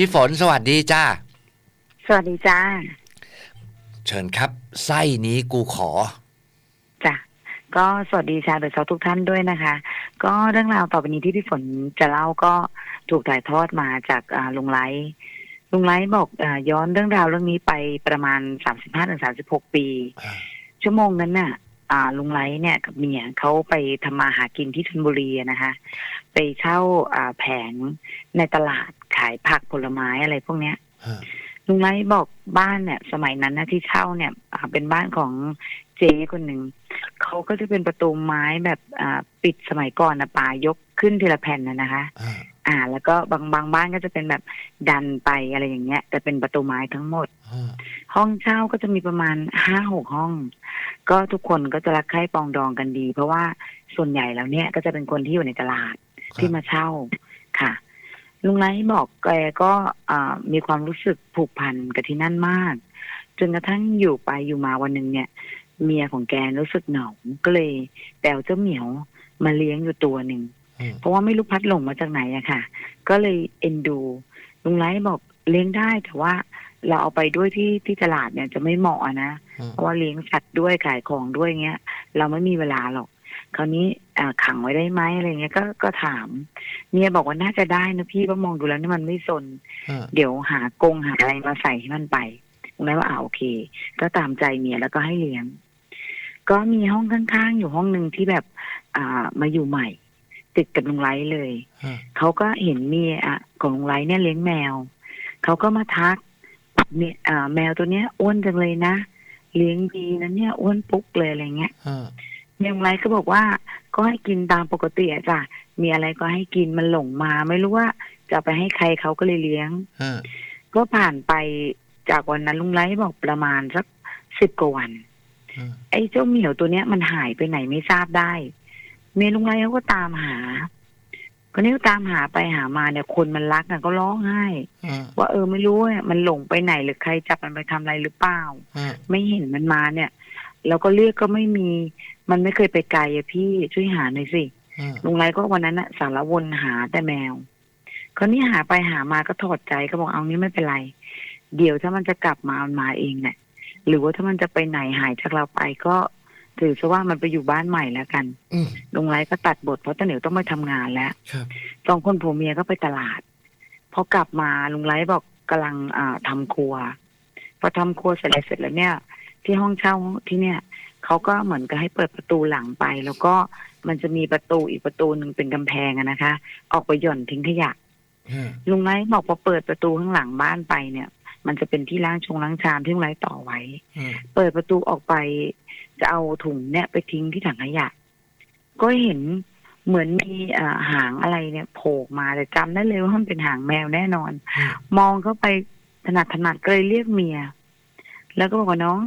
พี่ฝนสวัสดีจ้า สวัสดีจ้า เชิญครับ ไส้นี้กูขอจ้ะก็สวัสดีชาวเดอะซอทุกท่านด้วยนะคะ ก็เรื่องราวต่อไปนี้ที่พี่ฝนจะเล่าก็ถูกถ่ายทอดมาจากอ่าลุงไลท์ลุงไลท์บอกอาย้อนเรื่องราวเรื่องนี้ไปประมาณสามสิบห้าถึงสามสิบหกปี ชั่วโมงนั้นน่ะอ่าลุงไลท์เนี่ยกับเมียเขาไปทำมาหากินที่ชลบุรีอะนะคะ ไปเช่าอ่าแผงในตลาด ขายผักผลไม้อะไรพวกเนี้ยลุงไลท์บอกบ้านเนี่ย สมัยนั้นนะที่เช่าเนี่ยอ่าเป็นบ้านของเจ๊คนหนึ่งเขาก็จะเป็นประตูไม้แบบอ่าปิดสมัยก่อนนะป่ายกขึ้นทีละแผ่นนะนะคะอ่า แล้วก็บางบางบ้านก็จะเป็นแบบดันไปอะไรอย่างเงี้ย แต่เป็นประตูไม้ทั้งหมด ห้องเช่าก็จะมีประมาณห้าหกห้อง ก็ทุกคนก็จะรักใคร่ปรองดองกันดี เพราะว่าส่วนใหญ่แล้วเนี่ยก็จะเป็นคนที่อยู่ในตลาดที่มาเช่าค่ะ ลุงไลท์บอกแกก็อ่ามีความรู้สึกผูกพันกับที่นั่นมาก จนกระทั่งอยู่ไปอยู่มาวันหนึ่งเนี่ย เมียของแกรู้สึกเหงาก็เลยแปลเจ้าเหมียวมาเลี้ยงอยู่ตัวหนึ่งเพราะว่าไม่รู้พัดหลงมาจากไหนอะค่ะ ก็เลยเอ็นดู ลุงไลท์บอกเลี้ยงได้แต่ว่าเราเอาไปด้วยที่ที่ตลาดเนี่ยจะไม่เหมาะอะนะ เพราะว่าเลี้ยงสัตว์ด้วยขายของด้วยเงี้ย เราไม่มีเวลาหรอก คราวนี้อ่าขังไว้ได้ไหมอะไรเงี้ยก็ก็ถาม เมียบอกว่าน่าจะได้นะพี่เพราะมองดูแล้วนี่มันไม่สน เดี๋ยวหากรงหาอะไรมาใส่ให้มันไปลุงไลท์ว่าอ่าโอเค ก็ตามใจเมียแล้วก็ให้เลี้ยง ก็มีห้องข้างๆ อยู่ห้องหนึ่งที่แบบ อ่ามาอยู่ใหม่ ติดกับลุงไลท์เลยเขาก็เห็นเมียอะของลุงไลท์เนี่ยเลี้ยงแมวเขาก็มาทักเมียอ่าแมวตัวเนี้ยอ้วนจังเลยนะเลี้ยงดีนะเนี่ยอ้วนปุ๊กเลยอะไรเงี้ย เมียลุงไลท์ก็บอกว่าก็ให้กินตามปกติอะจ้ะมีอะไรก็ให้กินมันหลงมา ไม่รู้ว่าจะเอาไปให้ใครเขาก็เลยเลี้ยงก็ผ่านไปจากวันนั้นลุงไลท์บอกประมาณสักสิบกว่าวันไอ้เจ้าเหมียวตัวเนี้ยมันหายไปไหนไม่ทราบได้ เมียลุงไรเขาก็ตามหาคนนี้ก็ตามหาไปหามาเนี่ยคนมันรักน่ะก็ร้องไห้ว่าเออไม่รู้ว่ามันหลงไปไหนหรือใครจับมันไปทำอะไรหรือเปล่าไม่เห็นมันมาเนี่ย แล้วก็เรียกก็ไม่มี มันไม่เคยไปไกลอะพี่ช่วยหาหน่อยสิลุงไรก็วันนั้นอะสารวนหาแต่แมวคนนี้หาไปหามาก็ถอดใจก็บอกเอางี้ไม่เป็นไร เดี๋ยวถ้ามันจะกลับมามันมาเองเนี่ยหรือว่าถ้ามันจะไปไหนหายจากเราไปก็ถือซะว่ามันไปอยู่บ้านใหม่แล้วกันอืมลุงไรก็ตัดบทเพราะตาเหนียวต้องไปทำงานแล้วครับสองคนผัวเมียก็ไปตลาดพอกลับมาลุงไรบอกกำลังอ่าทำครัวพอทำครัวเสร็จแล้วเสร็จแล้วเนี่ย ที่ห้องเช่าที่เนี่ย เขาก็เหมือนกับให้เปิดประตูหลังไป แล้วก็มันจะมีประตูอีกประตูหนึ่งเป็นกำแพงอะนะคะ ออกไปหย่อนทิ้งขยะลุงไรบอกพอเปิดประตูข้างหลังบ้านไปเนี่ย มันจะเป็นที่ล้างชงล้างชามที่ลุงไรต่อไว้ เปิดประตูออกไป จะเอาถุงเนี่ยไปทิ้งที่ถังขยะ ก็เห็นเหมือนมีอ่าหางอะไรเนี่ยโผล่มาแต่จำได้เลยว่ามันเป็นหางแมวแน่นอน มองเข้าไปถนัดถนัดก็เลยเรียกเมีย แล้วก็บอกว่าน้อง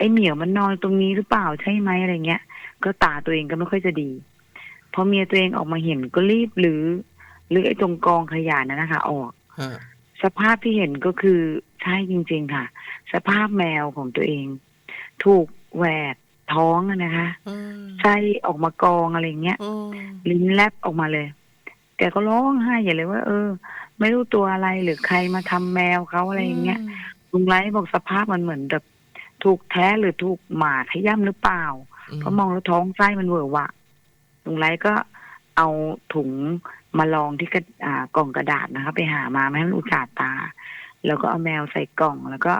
ไอ้เหมียวมันนอนตรงนี้หรือเปล่าใช่ไหมอะไรเงี้ย ก็ตาตัวเองก็ไม่ค่อยจะดี พอเมียตัวเองออกมาเห็นก็รีบหรือ หรือไอ้ตรงกองขยะนั่นนะคะ ออกสภาพที่เห็นก็คือใช่จริง ๆ ค่ะ สภาพแมวของตัวเอง ถูกแหวกท้องอะนะคะไส้ออกมากองอะไรเงี้ยลิ้นแลบออกมาเลยแกก็ร้องไห้ใหญ่เลยว่า เออ ไม่รู้ตัวอะไรหรือใครมาทำแมวเขาอะไรอย่างเงี้ยลุงไลท์บอกสภาพมันเหมือนแบบ ถูกแท้หรือถูกหมาขย้ำหรือเปล่า เพราะมองแล้วท้องไส้มันเวอร์วะลุงไลท์ก็เอาถุงมาลองที่กระอ่ากล่องกระดาษนะคะ ไปหามาไม่ให้มันอุจจาตา แล้วก็เอาแมวใส่กล่อง แล้วก็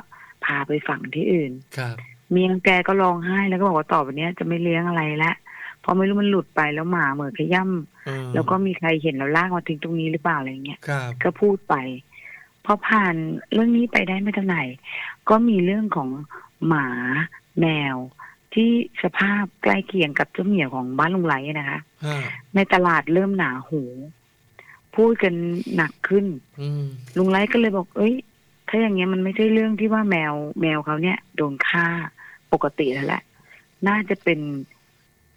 พาไปฝังที่อื่นครับเมียแกก็ร้องไห้แล้วก็บอกว่าต่อไปเนี้ยจะไม่เลี้ยงอะไรละเพราะไม่รู้มันหลุดไปแล้วหมาเหมือนขย่ำแล้วก็มีใครเห็นแล้วลากมาทิ้งตรงนี้หรือเปล่าอะไรเงี้ยครับก็พูดไปพอผ่านเรื่องนี้ไปได้ไม่เท่าไหร่ก็มีเรื่องของ หมาแมว ที่สภาพใกล้เคียงกับเจ้าเหมียวของบ้านลุงไลนะคะ ในตลาดเริ่มหนาหู พูดกันหนักขึ้นลุงไลท์ก็เลยบอก เอ้ย ถ้าอย่างเงี้ยมันไม่ใช่เรื่องที่ว่าแมว แมวเขาเนี่ย โดนฆ่าปกติแล้วแหละ น่าจะเป็น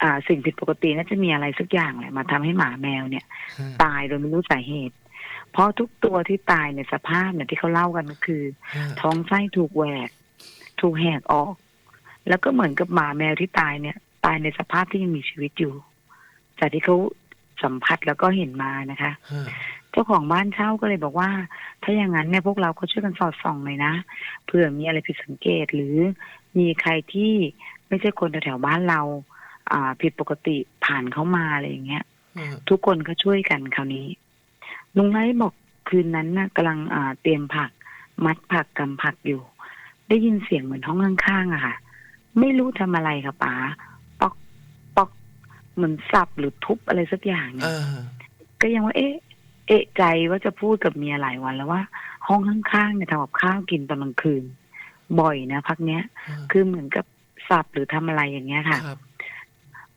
อ่าสิ่งผิดปกติน่าจะมีอะไรสักอย่างแหละมาทำให้หมาแมวเนี่ย ตายโดยไม่รู้สาเหตุ เพราะทุกตัวที่ตายในยสภาพเนี่ยที่เขาเล่ากันก็คือ ท้องไส้ถูกแหวก ถูกแหกออก แล้วก็เหมือนกับหมาแมวที่ตายเนี่ย ตายในสภาพที่ยังมีชีวิตอยู่จากที่เขาสัมผัสแล้วก็เห็นมานะคะ เจ้าของบ้านเช่าก็เลยบอกว่า ถ้าอย่างนั้นเนี่ยพวกเราก็ช่วยกันสอดส่องหน่อยนะเผื่อมีอะไรผิดสังเกตหรือมีใครที่ไม่ใช่คนแถวๆบ้านเรา อ่า ผิดปกติผ่านเข้ามาอะไรอย่างเงี้ยอืมทุกคนก็ช่วยกันคราวนี้ลุงไลท์บอกคืนนั้นน่ะกำลังอ่าเตรียมผัก มัดผักกำผักอยู่ ได้ยินเสียงเหมือนห้องข้างๆอะค่ะ ไม่รู้ทำอะไรค่ะป๋าปอกปอกเหมือนสับหรือทุบอะไรสักอย่างเนี่ยอ่าก็ยังว่าเอ๊ะ เอะใจว่าจะพูดกับเมียหลายวันแล้วว่า ห้องข้างๆเนี่ยทำกับข้าวกินตอนกลางคืน บ่อยนะพักเนี้ย คือเหมือนกับสับหรือทำอะไรอย่างเงี้ยค่ะครับ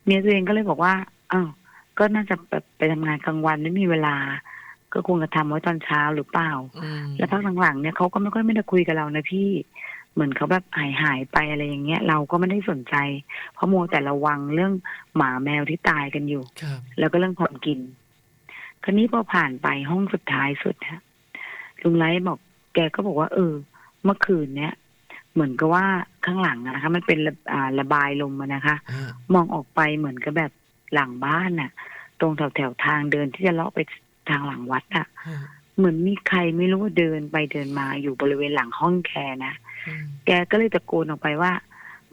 เมียตัวเองก็เลยบอกว่าอ้าวก็น่าจะแบบไปทำงานกลางวันไม่มีเวลา ก็คงจะทำไว้ตอนเช้าหรือเปล่าอืมแล้วพักหลังๆเนี่ยเขาก็ไม่ค่อยไม่ได้คุยกับเรานะพี่ เหมือนเขาแบบหายหายๆไปอะไรอย่างเงี้ย เราก็ไม่ได้สนใจ เพราะมัวแต่ระวังเรื่องหมาแมวที่ตายกันอยู่ครับแล้วก็เรื่องของกิน คราวนี้พอผ่านไปห้องสุดท้ายสุดฮะลุงไลท์บอกแกก็บอกว่า เออ เมื่อคืนเนี้ยเหมือนกับว่าข้างหลังอะนะคะ มันเป็นระอ่าระบายลมอะนะคะอ่ามองออกไปเหมือนกับแบบหลังบ้านน่ะ ตรงแถวแถวๆทางเดินที่จะเลาะไปทางหลังวัดอะอ่าเหมือนมีใครไม่รู้ว่าเดินไปเดินมาอยู่บริเวณหลังห้องแคนะอืม แกก็เลยตะโกนออกไปว่า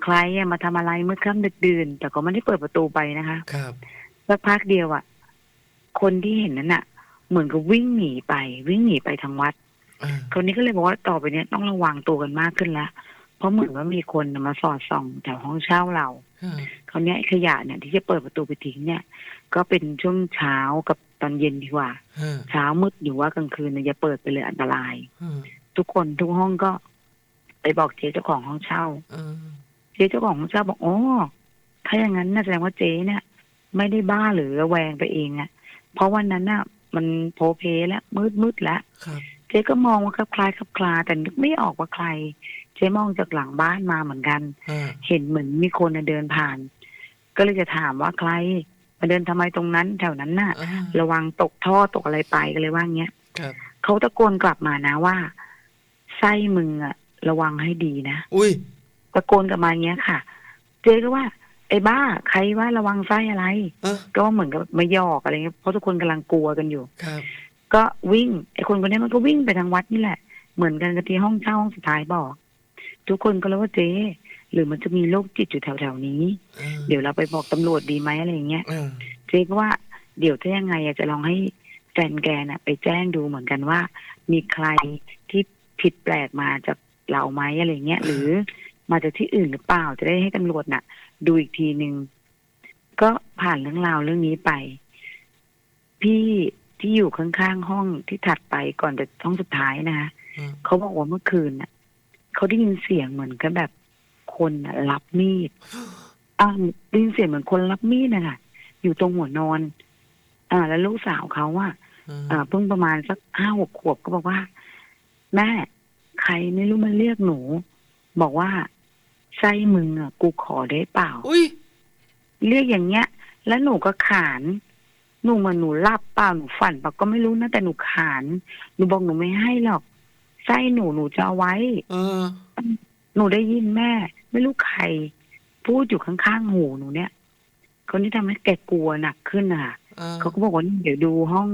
ใครอะมาทำอะไรเมื่อค่ำดึกดื่น แต่ก็ไม่ได้เปิดประตูไปนะคะครับสักพักเดียวอะคนที่เห็นนั้นอะเหมือนกับวิ่งหนีไป วิ่งหนีไปทางวัดอ่าคนนี้ก็เลยบอกว่าต่อไปเนี้ยต้องระวังตัวกันมากขึ้นแล้วเพราะเหมือนว่ามีคนน่ะมาสอดส่องแถวห้องเช่าเราอ่าคราวเนี้ยไอ้ขยะเนี่ยที่จะเปิดประตูไปทิ้งเนี่ย ก็เป็นช่วงเช้ากับตอนเย็นดีกว่าอ่าเช้ามืดหรือว่ากลางคืนเนี่ยอย่าเปิดไปเลยอันตรายอ่าทุกคนทุกห้องก็ ไปบอกเจ๊เจ้าของห้องเช่าอ่าเจ๊เจ้าของห้องเช่าบอกอ๋อถ้าอย่างนั้นน่าแสดงว่าเจ๊เนี่ย ไม่ได้บ้าหรือระแวงไปเองอะเพราะวันนั้นน่ะ มันโพเพแล้วมืดมืดแล้วครับเจ๊ก็มองว่าคลับคลายคลับคลาแต่นึกไม่ออกว่าใคร เจ๊มองจากหลังบ้านมาเหมือนกันอ่าเห็นเหมือนมีคนน่ะเดินผ่าน ก็เลยจะถามว่าใครมาเดินทำไมตรงนั้น แถวนั้นน่ะอ่าระวังตกท่อตกอะไรไปก็เลยว่าเงี้ยครับเขาตะโกนกลับมานะว่าไส้มึงอะ ระวังให้ดีนะอุ้ยตะโกนกลับมาอย่างเงี้ยค่ะ เจ๊ก็ว่า ไอ้บ้า ใครว่าระวังไส้อะไรอ่าก็เหมือนกับมาหยอกอะไรเงี้ยเพราะทุกคนกำลังกลัวกันอยู่ ครับ ก็วิ่งไอ้คนคนนี้มันก็วิ่งไปทางวัดนี่แหละ เหมือนกันกับที่ห้องเช่าห้องสุดท้ายบอก ทุกคนก็เลยว่าเจ๊หรือมันจะมีโรคจิตอยู่แถวๆนี้อ่าเดี๋ยวเราไปบอกตำรวจดีไหมอะไรอย่างเงี้ยอ่าเจ๊ก็ว่าเดี๋ยวถ้ายังไงอะจะลองให้แฟนแกน่ะ ไปแจ้งดูเหมือนกันว่า มีใครที่ผิดแปลกมาจาก เราไหมอะไรเงี้ยหรือมาจากที่อื่นหรือเปล่าจะได้ให้ตำรวจน่ะ ดูอีกทีหนึ่งก็ผ่านเรื่องราวเรื่องนี้ไป พี่ที่อยู่ข้างๆห้องที่ถัดไปก่อนจะห้องสุดท้ายนะอ่าเขาบอกว่าเมื่อคืนน่ะเขาได้ยินเสียงเหมือนกับแบบคนน่ะรับมีดอ่าได้ยินเสียงเหมือนคนรับมีดนะคะอยู่ตรงหัวนอน อ่า แล้วลูกสาวเขาว่าอ่าอ่าเพิ่งประมาณสักห้าหกขวบก็บอกว่า แม่ ใครไม่รู้มันเรียกหนู บอกว่าไส้มึงอะ กูขอได้เปล่า อุ้ยเรียกอย่างเงี้ย แล้วหนูก็ขาน หนูเหมันหนูหลับเปล่าหนูฝันเปล่าก็ไม่รู้นะแต่หนูขาน หนูบอกหนูไม่ให้หรอกไส้หนูหนูจะเอาไว้อ่าหนูได้ยินแม่ ไม่รู้ใคร พูดอยู่ข้างๆหูหนูเนี่ยคนที่ทำให้แกกลัวหนักขึ้นน่ะอ่าเขาก็บอกว่าเดี๋ยวดูห้อง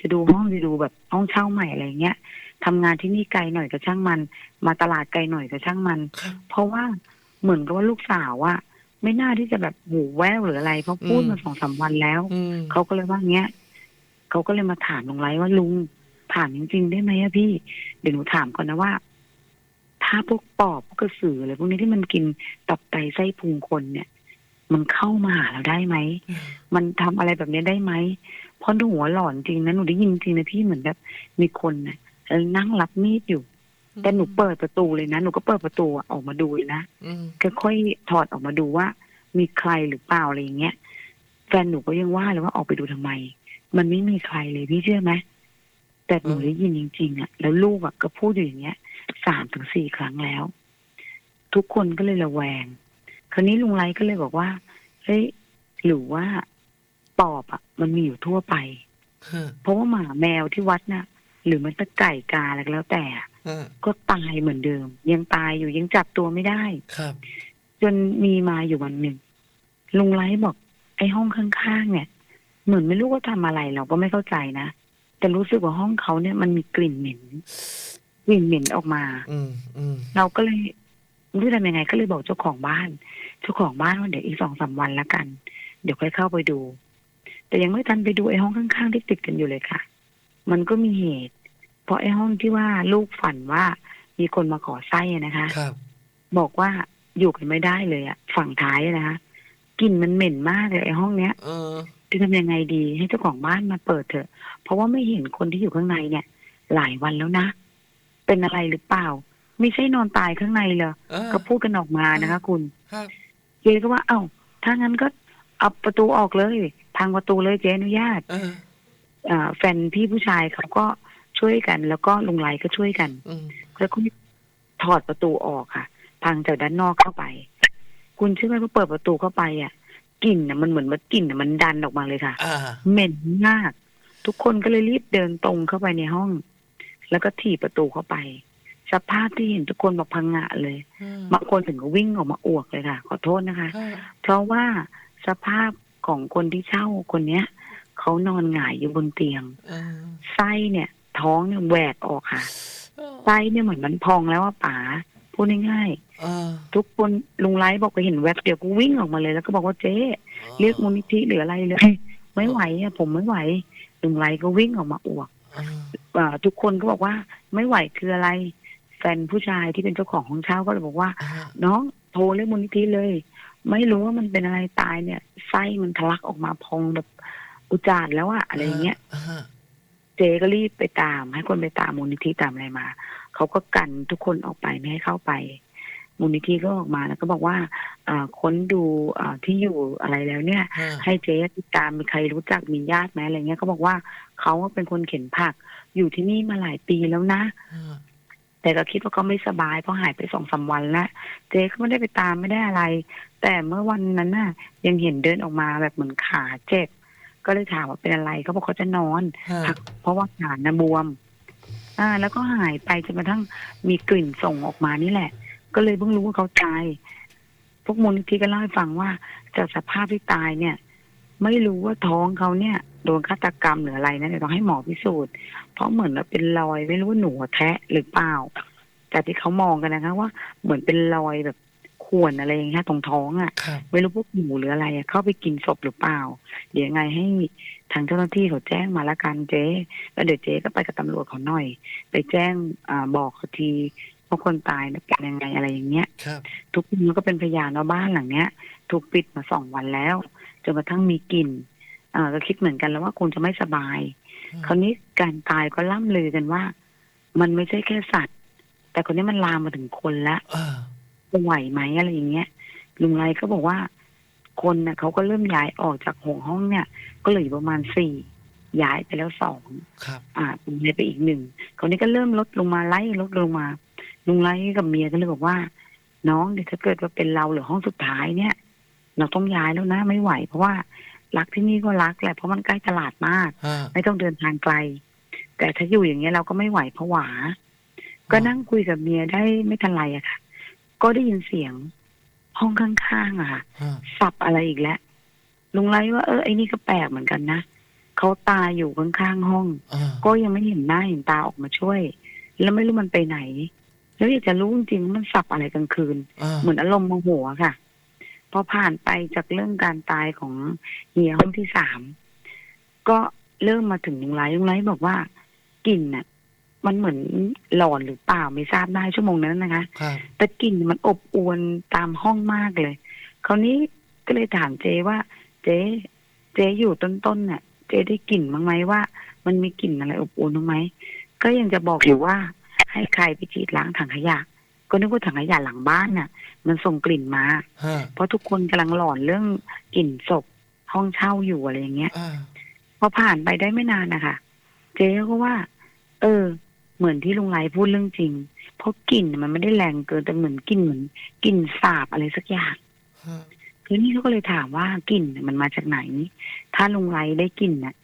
จะดูห้องจะดูแบบห้องเช่าใหม่อะไรเงี้ย ทำงานที่นี่ไกลหน่อยก็ช่างมัน มาตลาดไกลหน่อยก็ช่างมันครับเพราะว่าเหมือนกับว่าลูกสาวว่าไม่น่าที่จะแบบหูแว่วหรืออะไร เพราะพูดมาสองสามวันแล้วอืมเขาก็เลยว่าเงี้ยเขาก็เลยมาถามลุงไรว่าลุงถามจริงๆได้ไหมอะพี่เดี๋ยวหนูถามก่อนนะว่า ถ้าพวกปอบพวกกระสืออะไรพวกนี้ที่มันกินตับไตไส้พุงคนเนี่ย มันเข้ามาหาเราได้ไหมมันทำอะไรแบบนี้ได้ไหมเพราะหนูหัวหลอนจริงนะหนูได้ยินจริงนะพี่เหมือนแบบมีคนน่ะเออ นั่งรับมีดอยู่ แต่หนูเปิดประตูเลยนะหนูก็เปิดประตูอะออกมาดูเลยนะอืมค่อยๆถอดออกมาดูว่า มีใครหรือเปล่าอะไรอย่างเงี้ยแฟนหนูก็ยังว่าเลยว่าออกไปดูทำไม มันไม่มีใครเลยพี่เชื่อไหมแต่หนูได้ยินจริงๆอะแล้วลูกอะก็พูดอยู่อย่างเงี้ยสามถึงสี่ครั้งแล้ว ทุกคนก็เลยระแวง คราวนี้ลุงไรก็เลยบอกว่าเฮ้ยหรือว่าปอบอะ มันมีอยู่ทั่วไปฮะเพราะว่าหมาแมวที่วัดน่ะ หรือมันตะไก่กาอะไรก็แล้วแต่อะอ่าก็ตายเหมือนเดิม ยังตายอยู่ยังจับตัวไม่ได้ครับ จนมีมาอยู่วันหนึ่งลุงไลท์บอก ไอ้ห้องข้างๆเนี่ย เหมือนไม่รู้ว่าทำอะไรเราก็ไม่เข้าใจนะแต่รู้สึกว่าห้องเขาเนี่ยมันมีกลิ่นเหม็นกลิ่นเหม็นออกมา อืมอืมเราก็เลยไม่รู้ทำยังไงก็เลยบอกเจ้าของบ้าน เจ้าของบ้านว่าเดี๋ยวอีกสองสามวันละกัน เดี๋ยวค่อยเข้าไปดู แต่ยังไม่ทันไปดูไอ้ห้องข้างๆที่ติดกันอยู่เลยค่ะ มันก็มีเหตุ เพราะไอ้ห้องที่ว่าลูกฝันว่ามีคนมาขอไส้อะนะคะ ครับ บอกว่าอยู่กันไม่ได้เลยอะฝั่งท้ายอะนะคะกลิ่นมันเหม็นมากเลยไอ้ห้องเนี้ย เออ จะทำยังไงดีให้เจ้าของบ้านมาเปิดเถอะ เพราะว่าไม่เห็นคนที่อยู่ข้างในเนี่ย หลายวันแล้วนะ เป็นอะไรหรือเปล่า ไม่ใช่นอนตายข้างในเหรอเออ ก็พูดกันออกมานะคะ คุณครับ เจ๊ก็ว่าเอ้าถ้างั้นก็เอาประตูออกเลย พังประตูเลยเจ๊อนุญาตเออ อ่าแฟนพี่ผู้ชายเขาก็ ช่วยกัน แล้วก็ลุงไลก็ช่วยกันอืมแล้วก็ถอดประตูออกค่ะ พังจากด้านนอกเข้าไป คุณเชื่อไหมว่าเปิดประตูเข้าไปอะกลิ่นน่ะมันเหมือนว่ากลิ่นน่ะมันดันออกมาเลยค่ะอ่าเหม็นมาก ทุกคนก็เลยรีบเดินตรงเข้าไปในห้อง แล้วก็ถีบประตูเข้าไป สภาพที่เห็นทุกคนบอกพังงะเลยอืมบางคนถึงก็วิ่งออกมาอวกเลยค่ะ ขอโทษนะคะอ่าเพราะว่าสภาพของคนที่เช่าคนเนี้ยเขานอนหงายอยู่บนเตียงเออไส้เนี่ย ท้องเนี่ยแหวกออกค่ะไส้เนี่ยเหมือนมันพองแล้วว่าป๋าพูดง่ายเออๆทุกคนลุงไลฟ์บอกไปเห็นแวบเดียวก็วิ่งออกมาเลยแล้วก็บอกว่าเจ๊เรียกมูลนิธิหรืออะไรเลยไม่ไหวอะผมไม่ไหวลุงไลฟ์ก็วิ่งออกมาอวกเอออ่าทุกคนก็บอกว่าไม่ไหวคืออะไร แฟนผู้ชายที่เป็นเจ้าของห้องเช่าก็เลยบอกว่าอ่า น้องโทรเรียกมูลนิธิเลย ไม่รู้ว่ามันเป็นอะไรตายเนี่ยไส้มันทะลักออกมาพองแบบอุจจาระแล้วอะอะไรอย่างเงี้ยอ่า เจก็รีบไปตาม ให้คนไปตามมูลนิธิตามอะไรมาเขาก็กันทุกคนออกไปไม่ให้เข้าไป มูลนิธิก็ออกมาแล้วก็บอกว่าอ่าค้นดูอ่าที่อยู่อะไรแล้วเนี่ยอ่าให้เจ๊ติดตามมีใครรู้จักมีญาติไหมอะไรเงี้ยเขาบอกว่าเขาเป็นคนเข็นผัก อยู่ที่นี่มาหลายปีแล้วนะอ่าแต่ก็คิดว่าเขาไม่สบายเพราะหายไปสองสามวันแล้วเจ๊ก็ไม่ได้ไปตามไม่ได้อะไร แต่เมื่อวันนั้นน่ะ ยังเห็นเดินออกมาแบบเหมือนขาเจ็บ ก็เลยถามว่าเป็นอะไรเขาบอกเขาจะนอนอ่าพักเพราะว่าขาน่ะบวม อ่า แล้วก็หายไปจนกระทั่งมีกลิ่นส่งออกมานี่แหละ ก็เลยเพิ่งรู้ว่าเขาตายพวกมูลนิธิก็เล่าให้ฟังว่าจากสภาพที่ตายเนี่ย ไม่รู้ว่าท้องเขาเนี่ยโดนฆาตกรรมหรืออะไรนะเดี๋ยวต้องให้หมอพิสูจน์ เพราะเหมือนว่าเป็นรอยไม่รู้ว่าหนูแทะหรือเปล่า แต่ที่เขามองกันนะคะว่าเหมือนเป็นรอยแบบ ข่วนอะไรอย่างเงี้ยตรงท้องอะครับไม่รู้พวกหมูหรืออะไรอะเข้าไปกินศพหรือเปล่า เดี๋ยวยังไงให้ทางเจ้าหน้าที่เขาแจ้งมาละกันเจ๊แล้วเดี๋ยวเจ๊ก็ไปกับตำรวจเขาหน่อย ไปแจ้งอ่าบอกเขาทีว่าคนตายเนี่ยเป็นยังไงอะไรอย่างเงี้ยครับทุกคนก็เป็นพยานว่าบ้านหลังเนี้ย ถูกปิดมาสองวันแล้วจนกระทั่งมีกลิ่นอ่าก็คิดเหมือนกันแล้วว่าคงจะไม่สบายอืมคราวนี้การตายก็ล่ำลือกันว่า มันไม่ใช่แค่สัตว์ แต่คนนี้มันลามมาถึงคนละอ่า จะไหวไหมอะไรอย่างเงี้ยลุงไรก็บอกว่าคนน่ะเขาก็เริ่มย้ายออกจากหงห้องเนี่ย ก็เหลืออยู่ประมาณสี่ย้ายไปแล้วสองครับ อ่าลุงไรไปอีกหนึ่งคราวนี้ก็เริ่มลดลงมาไล่ลดลงมา ลุงไรกับเมียก็เลยบอกว่า น้องเดี๋ยวถ้าเกิดว่าเป็นเราหรือห้องสุดท้ายเนี่ย เราต้องย้ายแล้วนะไม่ไหว เพราะว่ารักที่นี่ก็รักแหละเพราะมันใกล้ตลาดมากอ่าไม่ต้องเดินทางไกล แต่ถ้าอยู่อย่างเงี้ยเราก็ไม่ไหวผวา ก็นั่งคุยกับเมียได้ไม่ทันไรอะค่ะ ก็ได้ยินเสียง ห้องข้างๆอะค่ะอ่าสับอะไรอีกแล้วลุงไรว่าเออไอ้นี่ก็แปลกเหมือนกันนะเขาตายอยู่ข้างๆห้องอ่าก็ยังไม่เห็นหน้าเห็นตาออกมาช่วย แล้วไม่รู้มันไปไหน แล้วอยากจะรู้จริงๆว่ามันสับอะไรกลางคืนอ่าเหมือนอารมณ์โมโหอะค่ะ พอผ่านไปจากเรื่องการตายของเฮียห้องที่สามก็เริ่มมาถึงลุงไลท์ลุงไลท์บอกว่ากลิ่นน่ะ มันเหมือนหลอนหรือเปล่าไม่ทราบได้ชั่วโมงนั้นนะคะ ครับแต่กลิ่นมันอบอวนตามห้องมากเลย คราวนี้ก็เลยถามเจว่า เจ๊เจ๊อยู่ต้นๆน่ะ เจ๊ได้กลิ่นบ้างไหมว่า มันมีกลิ่นอะไรอบอวนบ้างไหมก็ยังจะบอกอยู่ว่า ให้ใครไปฉีดล้างถังขยะ ก็นึกว่าถังขยะหลังบ้านน่ะ มันส่งกลิ่นมา ฮะเพราะทุกคนกำลังหลอนเรื่องกลิ่นศพห้องเช่าอยู่อะไรอย่างเงี้ย อ่าพอผ่านไปได้ไม่นานนะคะเจ๊ก็ว่า เออ เหมือนที่ลุงไรพูดเรื่องจริง เพราะกลิ่นมันไม่ได้แรงเกินแต่เหมือนกลิ่นเหมือนกลิ่นสาบอะไรสักอย่างฮะทีนี้เขาก็เลยถามว่ากลิ่นน่ะมันมาจากไหน ถ้าลุงไรได้กลิ่นน่ะ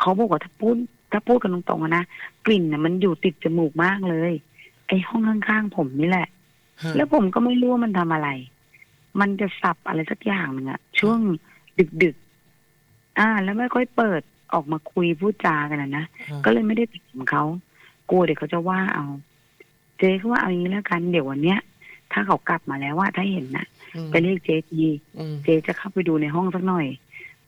เขาบอกว่าถ้าพูดถ้าพูดกันตรงๆอะนะกลิ่นน่ะมันอยู่ติดจมูกมากเลย ไอ้ห้องข้างๆผมนี่แหละฮะแล้วผมก็ไม่รู้ว่ามันทำอะไร มันจะสับอะไรสักอย่างหนึ่งอะช่วงดึกๆอ่า แล้วไม่ค่อยเปิดออกมาคุยพูดจากันนะนะฮะก็เลยไม่ได้ถามเขา กลัวเดี๋ยวเขาจะว่าเอา เจ๊ก็ว่าเอาอย่างนี้แล้วกันเดี๋ยววันเนี้ย ถ้าเขากลับมาแล้วว่าถ้าเห็นนะอืมไปเรียกเจ๊ทีอืมเจ๊จะเข้าไปดูในห้องสักหน่อย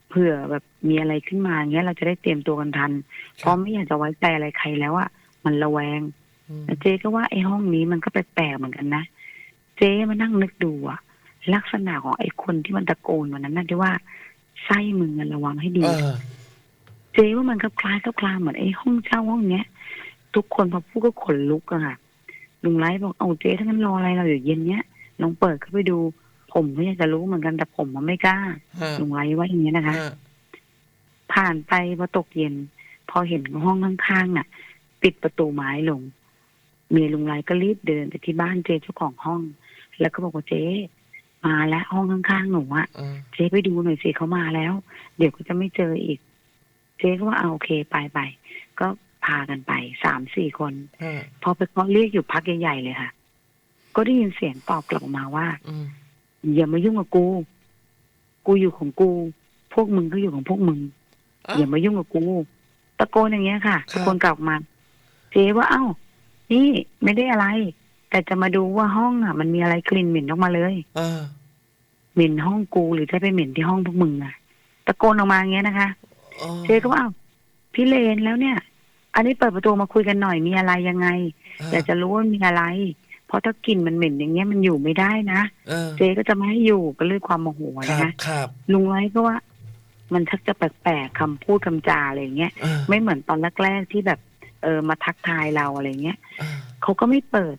เผื่อแบบมีอะไรขึ้นมาเงี้ยเราจะได้เตรียมตัวกันทัน เพราะไม่อยากจะไว้ใจอะไรใครแล้วอะมันระแวงอืมแล้วเจ๊ก็ว่าไอ้ห้องนี้มันก็แปลกๆเหมือนกันนะเจ๊มานั่งนึกดูอะลักษณะของไอ้คนที่มันตะโกนวันนั้นน่ะที่ว่าไส้มึงอะระวังให้ดีเออเจ๊ว่ามันก็คล้ายก็คลาเหมือนไอ้ห้องเช่าห้องเนี้ย ทุกคนพอพูดก็ขนลุกอะค่ะลุงไลท์บอกเอาเจ๊ถ้างั้นรออะไรเราอยู่เย็นเนี้ยลองเปิดเข้าไปดู ผมก็อยากจะรู้เหมือนกันแต่ผมมันไม่กล้าฮะลุงไลท์ว่าอย่างนี้ยนะคะฮะผ่านไปพอตกเย็น พอเห็นห้องข้างๆน่ะ ปิดประตูไม้ลง เมียลุงไรก็รีบเดินไปที่บ้านเจเจ้าของห้อง แล้วก็บอกว่าเจ๊มาแล้วห้องข้างๆหนูอะเออเจ๊ไปดูหน่อยสิเขามาแล้ว เดี๋ยวก็จะไม่เจออีก เจ๊ก็ว่าเอาโอเคไปไปก็ พากันไปสามสี่คนฮะพอไปเคาะเรียกอยู่พักใหญ่ๆเลยค่ะ ก็ได้ยินเสียงตอบกลับออกมาว่าอืมอย่ามายุ่งกับกู กูอยู่ของกู พวกมึงก็อยู่ของพวกมึงอ้าวอย่ามายุ่งกับกู ตะโกนอย่างเงี้ยค่ะครับตะโกนกลับมา เจ๊ว่าเอ้า นี่ไม่ได้อะไร แต่จะมาดูว่าห้องอะ มันมีอะไรกลิ่นเหม็นออกมาเลยเออเหม็นห้องกูหรือจะไปเหม็นที่ห้องพวกมึงอะ ตะโกนออกมาอย่างเงี้ยนะคะเออเจ๊ก็ว่าเอ้าพี่เลนแล้วเนี่ย อันนี้เปิดประตูมาคุยกันหน่อยมีอะไรยังไง อยากจะรู้ว่ามีอะไร เพราะถ้ากลิ่นมันเหม็นอย่างเงี้ยมันอยู่ไม่ได้นะเออเจ๊ก็จะไม่ให้อยู่ก็เลยความโมโหครันะบคะครับลุงไว้ก็ว่า มันชักจะแปลกๆคำพูดคำจาอะไรอย่างเงี้ยเออไม่เหมือนตอนแรกๆที่แบบเออมาทักทายเราอะไรเงี้ยเออเขาก็ไม่เปิด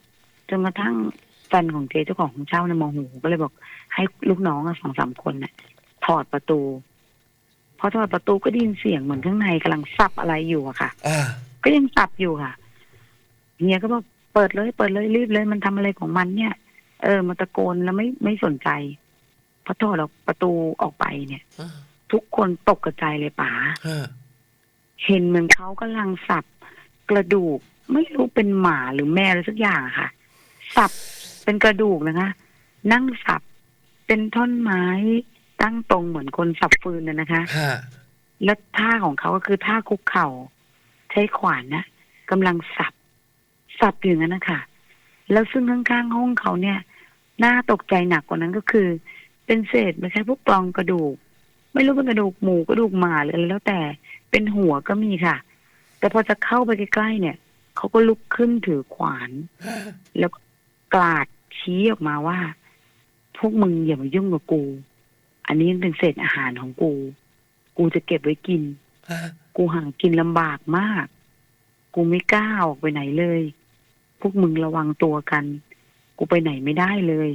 จนกระทั่งแฟนของเจ๊เจ้าของของเช่าในยโมโหก็เลยบอกให้ลูกน้องอะสองสามคนน่ะถอดประตู พอถอดประตูก็ได้ยินเสียงเหมือนข้างในกำลังสับอะไรอยู่อะค่ะอ่าก็ยังสับอยู่ค่ะเฮียก็บอกเปิดเลย เปิดเลยรีบเลยมันทำอะไรของมันเนี่ย เออมาตะโกนแล้วไม่ไม่สนใจพอถอดออกประตูออกไปเนี่ยเออทุกคนตกกระจายเลยป๋าฮะเห็นเหมือนเขากำลังสับกระดูก ไม่รู้เป็นหมาหรือแมวอะไรสักอย่างอะค่ะ สับเป็นกระดูกนะคะ นั่งสับเป็นท่อนไม้ ตั้งตรงเหมือนคนสับฟืนน่ะนะคะ ฮะแล้วท่าของเขาก็คือท่าคุกเข่า ใช้ขวานนะกำลังสับ สับอยู่อย่างนั้นนะคะแล้วซึ่งข้างๆห้องเขาเนี่ยน่าตกใจหนักกว่านั้นก็คือ เป็นเศษไม่ใช่พวกกรองกระดูก ไม่รู้เป็นกระดูกหมูกระดูกหมาหรืออะไรแล้วแต่เป็นหัวก็มีค่ะ แต่พอจะเข้าไปใกล้ๆเนี่ยเขาก็ลุกขึ้นถือขวานฮะแล้วกลาดชี้ออกมาว่า พวกมึงอย่ามายุ่งกับกู อันนี้เป็นเศษอาหารของกู กูจะเก็บไว้กินฮะกูหากินลำบากมาก กูไม่กล้าออกไปไหนเลย พวกมึงระวังตัวกัน กูไปไหนไม่ได้เลย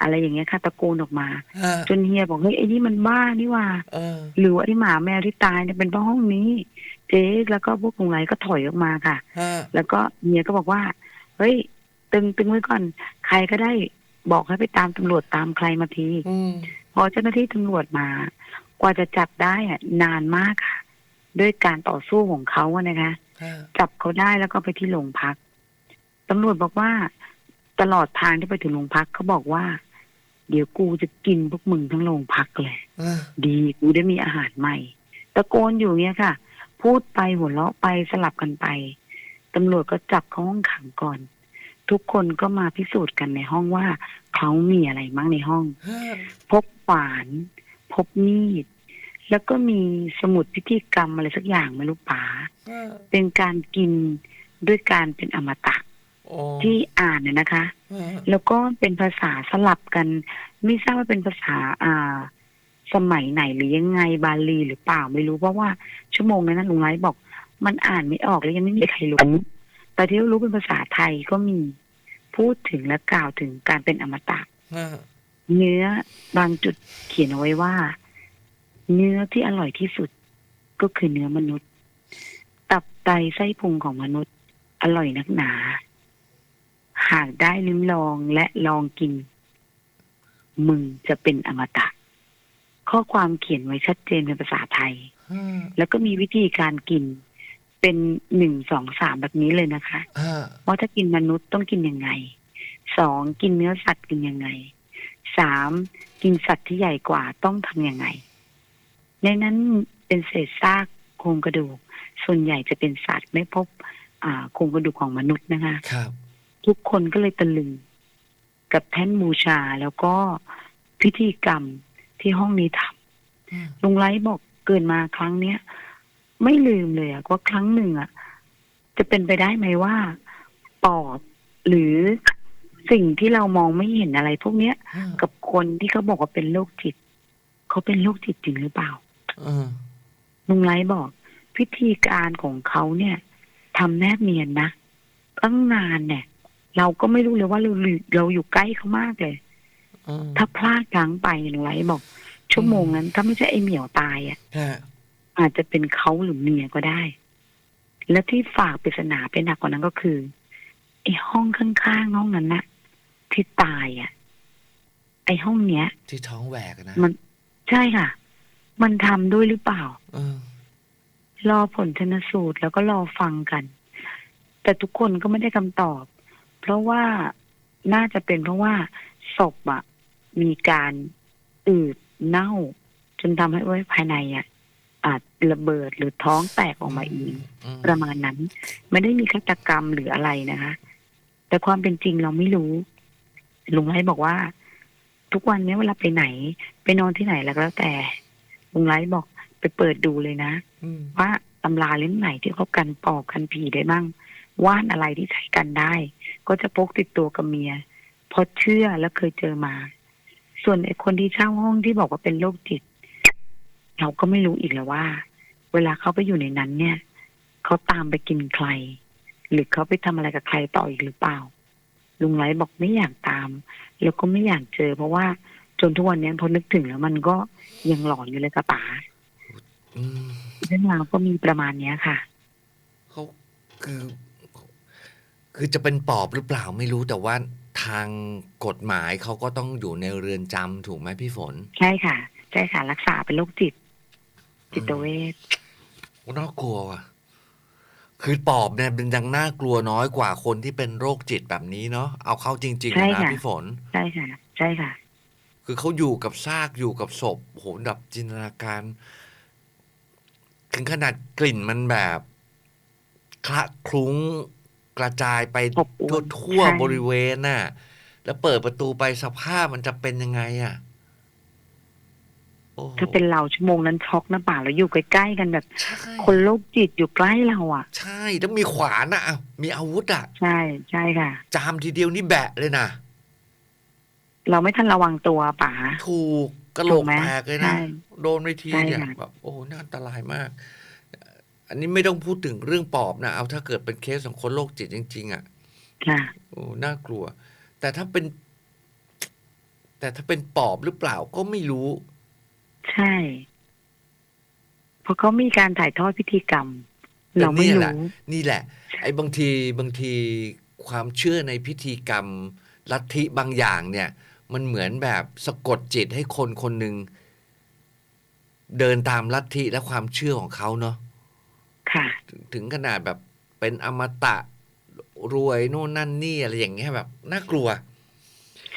อะไรอย่างเงี้ยค่ะตะโกนออกมาฮะจนเฮียบอกเฮ้ยไอ้นี่มันบ้านี่หว่าเออหรือว่าไอ้หมาแมวที่ตายเนี่ยเป็นเพราะห้องนี้ เจ๊แล้วก็พวกลุงไรก็ถอยออกมาค่ะฮะแล้วก็เมียก็บอกว่า เฮ้ย ตึงตึงไว้ก่อน ใครก็ได้บอกให้ไปตามตำรวจตามใครมาที อืมพอเจ้าหน้าที่ตำรวจมา กว่าจะจับได้อะนานมากค่ะ ด้วยการต่อสู้ของเขาอะนะคะฮะจับเขาได้แล้วก็ไปที่โรงพักตำรวจบอกว่า ตลอดทางที่ไปถึงโรงพักเขาบอกว่า เดี๋ยวกูจะกินพวกมึงทั้งโรงพักเลยเออดีกูได้มีอาหารใหม่ ตะโกนอยู่เนี้ยค่ะ พูดไปหัวเราะไปสลับกันไปตำรวจก็จับเขาห้องขังก่อน ทุกคนก็มาพิสูจน์กันในห้องว่าเขามีอะไรบ้างในห้องฮะพบขวาน พบมีด แล้วก็มีสมุดพิธีกรรมอะไรสักอย่างไม่รู้ป๋าฮะเป็นการกินด้วยการเป็นอมตะโอ้ที่อ่านเนี่ยนะคะฮะแล้วก็เป็นภาษาสลับกัน ไม่ทราบว่าเป็นภาษาอ่า สมัยไหนหรือยังไงบาลีหรือเปล่าไม่รู้เพราะว่าชั่วโมงนั้นนะลุงไลท์บอก มันอ่านไม่ออกแล้วยังไม่มีใครรู้ แต่ที่รู้เป็นภาษาไทยก็มีพูดถึงและกล่าวถึงการเป็นอมตะฮะเนื้อบางจุดเขียนเอาไว้ว่า เนื้อที่อร่อยที่สุดก็คือเนื้อมนุษย์ ตับไตไส้พุงของมนุษย์ อร่อยนักหนา หากได้ลิ้มลองและลองกิน มึงจะเป็นอมตะ ข้อความเขียนไว้ชัดเจนเป็นภาษาไทยฮะแล้วก็มีวิธีการกิน เป็นหนึ่งสองสามแบบนี้เลยนะคะฮะว่าถ้ากินมนุษย์ต้องกินยังไงสองกินเนื้อสัตว์กินยังไงสามกินสัตว์ที่ใหญ่กว่าต้องทำยังไง ในนั้นเป็นเศษซากโครงกระดูก ส่วนใหญ่จะเป็นสัตว์ไม่พบอ่าโครงกระดูกของมนุษย์นะคะครับทุกคนก็เลยตะลึงกับแท่นบูชาแล้วก็พิธีกรรมที่ห้องนี้ทำอืมลุงไลท์บอกเกินมาครั้งเนี้ย ไม่ลืมเลยอะว่าครั้งหนึ่งอะจะเป็นไปได้ไหมว่า ปอบหรือสิ่งที่เรามองไม่เห็นอะไร พวกเนี้ยอืมกับคนที่เขาบอกว่าเป็นโรคจิตเขาเป็นโรคจิตจริงหรือเปล่าอืมลุงไลท์บอกพิธีการของเขาเนี่ยทำแนบเนียนนะตั้งนานเนี่ย เราก็ไม่รู้เลยว่าเราเราอยู่ใกล้เขามากเลยอืมถ้าพลาดพลั้งไปลุงไลท์บอก ชั่วโมงนั้น ถ้าไม่ใช่ไอเหมียวตายอะฮะ อาจจะเป็นเขาหรือเมียก็ได้ และที่ฝากปริศนาไปหนักกว่านั้นก็คือไอ้ห้องข้างๆห้องนั้นนะที่ตายอะ ไอ้ห้องเนี้ย ที่ท้องแหวกอะนะมันใช่ค่ะ มันทำด้วยหรือเปล่าอืมรอผลชนสูตรแล้วก็รอฟังกัน แต่ทุกคนก็ไม่ได้คำตอบ เพราะว่าน่าจะเป็นเพราะว่าศพอะมีการอืดเน่า จนทำให้ไว้ภายในอะ อาจระเบิดหรือท้องแตกออกมาเองอืมประมาณนั้น ไม่ได้มีฆาตกรรมหรืออะไรนะคะ แต่ความเป็นจริงเราไม่รู้ลุงไลท์บอกว่า ทุกวันนี้เวลาไปไหน ไปนอนที่ไหนแล้วก็แล้วแต่ลุงไลท์บอกไปเปิดดูเลยนะอืมว่าตำราเล่มไหนที่เขากันปอบกันผีได้บ้างว่านอะไรที่ใช้กันได้ ก็จะพกติดตัวกับเมียเพราะเชื่อและเคยเจอมา ส่วนไอ้คนที่เช่าห้องที่บอกว่าเป็นโรคจิต เราก็ไม่รู้อีกแล้วว่า เวลาเขาไปอยู่ในนั้นเนี่ยเขาตามไปกินใคร หรือเขาไปทำอะไรกับใครต่ออีกหรือเปล่า ลุงไลท์บอกไม่อยากตาม แล้วก็ไม่อยากเจอ เพราะว่าจนทุกวันนี้พอนึกถึงแล้วมันก็ยังหลอนอยู่เลยกระป๋าอืมเรื่องราวก็มีประมาณเนี้ยค่ะเขาคือ คือจะเป็นปอบหรือเปล่าไม่รู้แต่ว่าทางกฎหมายเขาก็ต้องอยู่ในเรือนจำถูกไหมพี่ฝน ใช่ค่ะ ใช่ค่ะ รักษาเป็นโรคจิต จิตเวชน่ากลัวว่ะ คือปอบเนี่ยเป็นยังน่ากลัวน้อยกว่าคนที่เป็นโรคจิตแบบนี้เนาะเอาเข้าจริงๆใช่นะค่ะพี่ฝน ใช่ค่ะ ใช่ค่ะ คือเขาอยู่กับซากอยู่กับศพโหดับจินตนาการ ถึงขนาดกลิ่นมันแบบคละคลุ้งกระจายไปอบอวทั่วนทั่วใช่บริเวณน่ะ แล้วเปิดประตูไปสภาพมันจะเป็นยังไงอะโอ้โห ถ้าเป็นเราชั่วโมงนั้นช็อกนะป่าเราอยู่ใกล้ๆกันแบบใช่คนโรคจิตอยู่ใกล้เราอะ ใช่ต้องมีขวานอะอ้าวมีอาวุธอะ ใช่ใช่ค่ะ จามทีเดียวนี่แบะเลยนะเราไม่ทันระวังตัวป่าถูกกระโหลถูกกไหมแตกเลยนะใช่โดนไปทีใช่เนี่ยค่ะแบบโอ้โหน่าอันตรายมาก อันนี้ไม่ต้องพูดถึงเรื่องปอบนะเอาถ้าเกิดเป็นเคสของคนโรคจิตจริง ๆ อะค่ะโอ้น่ากลัว แต่ถ้าเป็น แต่ถ้าเป็นปอบหรือเปล่าก็ไม่รู้ ใช่ เพราะเขามีการถ่ายทอดพิธีกรรมแต่เราไม่เนี่ยแหละรู้ นี่แหละ ไอ้บางทีบางทีความเชื่อในพิธีกรรม ลัทธิบางอย่างเนี่ย มันเหมือนแบบสะกดจิตให้คนคนหนึ่งเดินตามลัทธิและความเชื่อของเขาเนาะค่ะ ถึงถึงขนาดแบบเป็นอมตะรวยโน่นนั่นนี่อะไรอย่างเงี้ยแบบน่ากลัว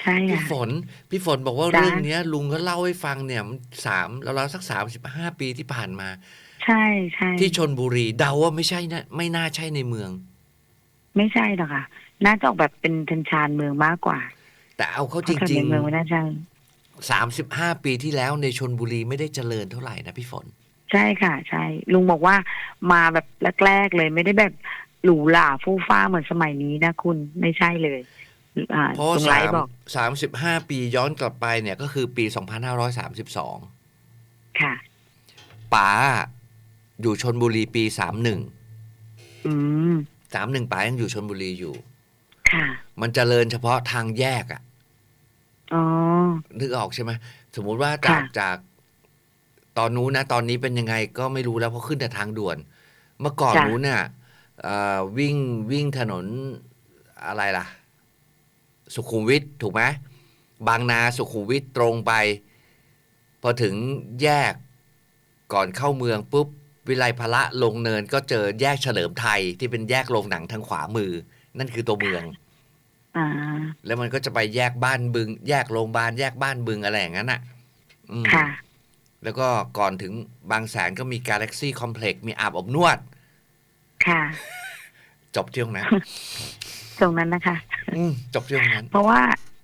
ใช่พี่ค่ะ ฝน พี่ฝนบอกว่าจ้ะ เรื่องเนี้ย ลุงก็เล่าให้ฟังเนี่ยมันสามเราเราสักสามสิบห้าปีที่ผ่านมา ใช่ใช่ที่ชนบุรีเดาว่าไม่ใช่นะไม่น่าใช่ในเมือง ไม่ใช่หรอกค่ะ น่าจะออกแบบเป็นทันชานเมืองมากกว่าแต่เอาเข้าเพจราะถ้าริในง เมืองไม่น่าใช่ๆสามสิบห้าปีที่แล้วในชนบุรีไม่ได้เจริญเท่าไหร่นะพี่ฝน ใช่ค่ะ ใช่ ลุงบอกว่ามาแบบแรกๆเลยไม่ได้แบบหรูหราฟู่ฟ้าเหมือนสมัยนี้นะคุณไม่ใช่เลยอ่า เพราะลุงไลสามท์บอกสามสิบห้าปีย้อนกลับไปเนี่ยก็คือปีสองพันห้าร้อยสามสิบสองค่ะป๋าอยู่ชนบุรีปีสามหนึ่งอืมสามหนึ่งป๋ายังอยู่ชนบุรีอยู่ ค่ะ มันเจริญเฉพาะทางแยกอะอ๋อนึกออกใช่ไหมสมมุติว่าจากค่ะจากตอนนู้นนะ ตอนนี้เป็นยังไงก็ไม่รู้แล้วเพราะขึ้นแต่ทางด่วน เมื่อก่อนจ้ะนู้นเนี่ยเอ่อวิ่งวิ่งถนนอะไรล่ะ สุขุมวิทถูกไหมบางนาสุขุมวิทตรงไป พอถึงแยกก่อนเข้าเมืองปุ๊บวิไลพละลงเนินก็เจอแยกเฉลิมไทยที่เป็นแยกโรงหนังทางขวามือ นั่นคือตัวเมืองอ่าแล้วมันก็จะไปแยกบ้านบึง แยกโรงพยาบาลแยกบ้านบึงอะไรอย่างนั้นอะอืมค่ะ แล้วก็ก่อนถึงบางแสนก็มี Galaxy Complex มีอาบอบนวด ค่ะ จบที่ตรงนั้น ตรงนั้นนะคะ อืมจบที่ตรงนั้น เพราะว่า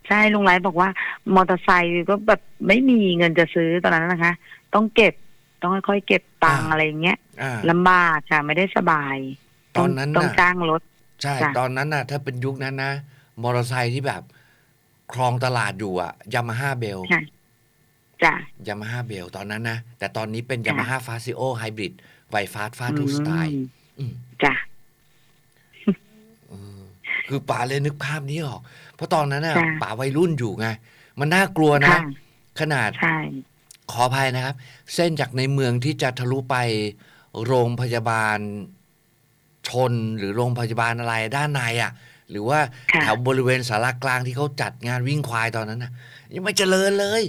ใช่ลุงไลฟ์บอกว่ามอเตอร์ไซค์ก็แบบไม่มีเงินจะซื้อตอนนั้นนะคะ ต้องเก็บต้องค่อยๆเก็บตังค์อ่า อะไรอย่างเงี้ยอ่า ลำบากค่ะไม่ได้สบายตอนนั้นต้องน่ะจ้างรถ ใช่ จ้ะ ตอนนั้นน่ะ ถ้าเป็นยุคนั้นนะมอเตอร์ไซค์ที่แบบ ครองตลาดอยู่อะยามาฮ่าเบลค่ะจ้ะ ยามาฮ่าเบลตอนนั้นนะ แต่ตอนนี้เป็นค่ะ ยามาฮ่าฟาซิโอไฮบริดไวฟาสฟาทูสไตล์อืมอืมจ้ะเออ คือป๋าเลยนึกภาพนี้ออก เพราะตอนนั้นน่ะจ้ะป๋าวัยรุ่นอยู่ไง มันน่ากลัวนะค่ะขนาดใช่ขออภัยนะครับ เส้นจากในเมืองที่จะทะลุไปโรงพยาบาลชนหรือโรงพยาบาลอะไรด้านในอะ หรือว่าค่ะแถวบริเวณสารากลางที่เขาจัดงานวิ่งควายตอนนั้นน่ะ ยังไม่เจริญเลย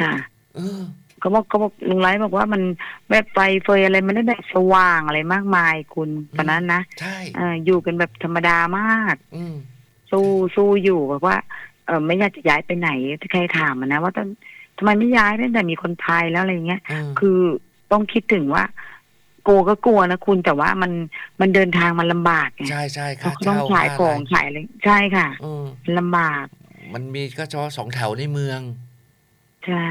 ค่ะ เออ เขาบอกเขาบอกลุงไลฟ์บอกว่ามันแบบไฟเฟยอะไรมันได้แบบสว่างอะไรมากมายคุณตอนนั้นนะใช่เอออยู่กันแบบธรรมดามาก อืมสู้สู้อยู่แบบว่า เออไม่อยากจะย้ายไปไหนถ้าใครถามอะนะ ว่าตอนทำไมไม่ย้ายตั้งแต่มีคนพายแล้วอะไรเงี้ยอืมคือต้องคิดถึงว่ากลัวก็กลัวนะคุณแต่ว่ามันมันเดินทางมันลำบากไงใช่ใช่เขาค่าต้องเช่าขายค่าของอะไรขายอะไรใช่ค่ะอืมลำบาก มันมีก็เฉพาะสองแถวในเมือง ใช่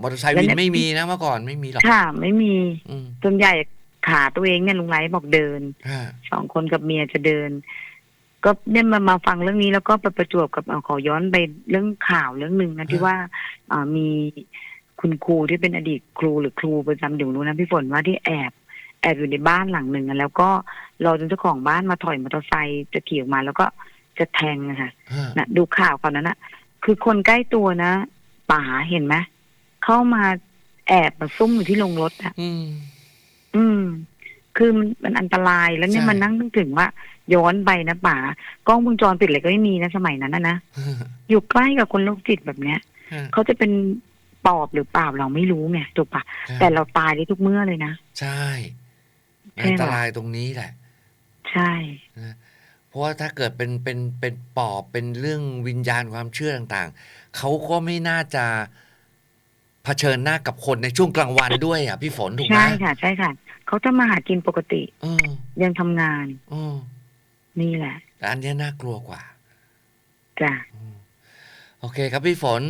มอเตอร์ไซค์แล้ววินเนี่ยไม่มีนะเมื่อก่อนไม่มีหรอกค่ะ ไม่มีอืมส่วนใหญ่ขาตัวเองเนี่ยลุงไลฟ์บอกเดินฮะสองคนกับเมียจะเดิน ก็เนี่ยมามาฟังเรื่องนี้แล้วก็ไปประจวบกับเอาขอย้อนไปเรื่องข่าวเรื่องหนึ่งนะที่ว่าอ่ามีคุณครูที่เป็นอดีตครูหรือครูประจำอยู่นู้นนะพี่ฝนว่าที่แอบ แอบอยู่ในบ้านหลังหนึ่งอะแล้วก็รอจนเจ้าของบ้านมาถอยมอเตอร์ไซค์จะขี่ออกมา แล้วก็จะแทงนะคะฮะนะดูข่าวก่อนนั้นนะคือคนใกล้ตัวนะป๋าเห็นไหม เข้ามาแอบมาซุ่มอยู่ที่โรงรถอะอืม อืม คือมันมันอันตรายแล้วเนี่ยใช่ มันนั่งนึกถึงว่า ย้อนไปนะป๋ากล้องวงจรปิดอะไรก็ไม่มีนะสมัยนั้นนะนะอยู่ใกล้กับคนโรคจิตแบบเนี้ยฮะเขาจะเป็นปอบหรือเปล่าเราไม่รู้ไงถูกปะแต่เราตายได้ทุกเมื่อเลยนะ ใช่ใช่อันปะตรายตรงนี้แหละ ใช่ เพราะว่าถ้าเกิดเป็นเป็นเป็นปอบเป็นเรื่องวิญญาณความเชื่อต่างๆ เขาก็ไม่น่าจะ เผชิญหน้ากับคนในช่วงกลางวันด้วยอะพี่ฝนถูกไหมใช่ค่ะ ใช่ค่ะเขาจะมาหากินปกติเออยังทำงานเออนี่แหละแต่อันเนี้ยน่ากลัวกว่า จ้ะ อืมโอเคครับพี่ฝน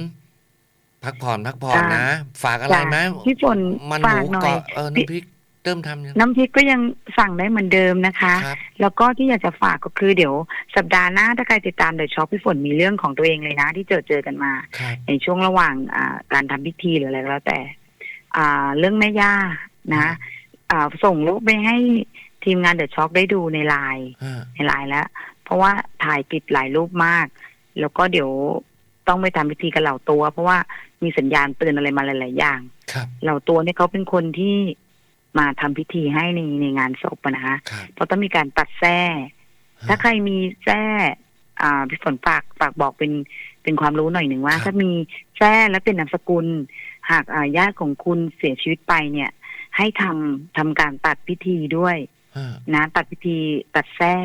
พักผ่อนพักผ่อนจ้ะนะ ฝากอะไรไหมพี่ฝนมันหฝามูกหน่อย เกาะเออน้ำพริก เติมทำยัง น้ำพริกก็ยังสั่งได้เหมือนเดิมนะคะ ครับ แล้วก็ที่อยากจะฝากก็คือเดี๋ยวสัปดาห์หน้าถ้าใครติดตามเดอะช็อปพี่ฝนมีเรื่องของตัวเองเลยนะ ที่เจอเจอกันมา ครับ ในช่วงระหว่างอ่าการทำพิธีหรืออะไรก็แล้วแต่ อ่าเรื่องแม่ย่านะ อ่าส่งรูปไปให้ทีมงานเดอะช็อคได้ดูในไลน์ฮะในไลน์แล้ว เพราะว่าถ่ายติดหลายรูปมาก แล้วก็เดี๋ยวต้องไปทำพิธีกับเหล่าตัว เพราะว่ามีสัญญาณเตือนอะไรมาหลาย ๆ อย่าง ครับ เหล่าตัวเนี่ยเขาเป็นคนที่ มาทำพิธีให้ในในงานศพอะนะคะครับเพราะต้องมีการตัดแส้ถ้าใครมีแส้อ่าพี่ฝนฝากฝากบอกเป็นเป็นความรู้หน่อยหนึ่งว่าครับถ้ามีแส้และเป็นนามสกุล หากอ่าญาติของคุณเสียชีวิตไปเนี่ย ให้ทำทำการตัดพิธีด้วยฮะนะตัดพิธีตัดแส้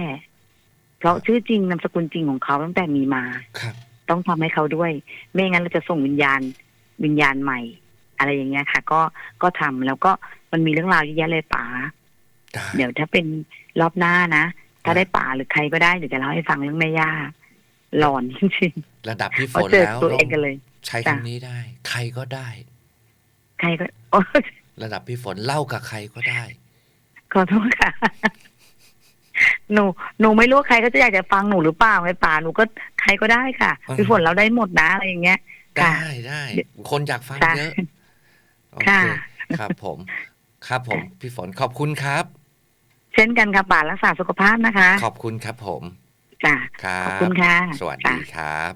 เพราะชื่อจริงนามสกุลจริงของเขาตั้งแต่มีมาครับต้องทำให้เขาด้วย ไม่งั้นเราจะส่งวิญญาณวิญญาณใหม่ อะไรอย่างเงี้ยค่ะ ก็ก็ทำแล้วก็ มันมีเรื่องราวเยอะแยะเลยป๋าได้เดี๋ยวถ้าเป็นรอบหน้านะ ถ้าได้ป่าหรือใครก็ได้เดี๋ยวจะเล่าให้ฟังเรื่องแม่ย่าหลอนจริงระดับพี่ๆฝเพราะนเจอแล้วตัวเองกันเลย ใช้จ้ะคำนี้ได้ ใครก็ได้ ใครก็โอ๊ยระดับพี่ฝนเล่ากับใครก็ได้ ขอโทษค่ะหนูหนูไม่รู้ว่าใครก็จะอยากจะฟังหนูหรือเปล่าไงป่าหนูก็ใครก็ได้ค่ะอ่าพี่ฝนเราได้หมดนะอะไรอย่างเงี้ยค่ะได้ได้คนอยากฟังค่ะเยอะโอค่ะเคครับผม ครับผมพี่ฝนขอบคุณครับ เช่นกันค่ะป่ารักษาสุขภาพนะคะ ขอบคุณครับผมจ้ะครัขอบบคุณค่ะ สวัสจ้ะดีครับ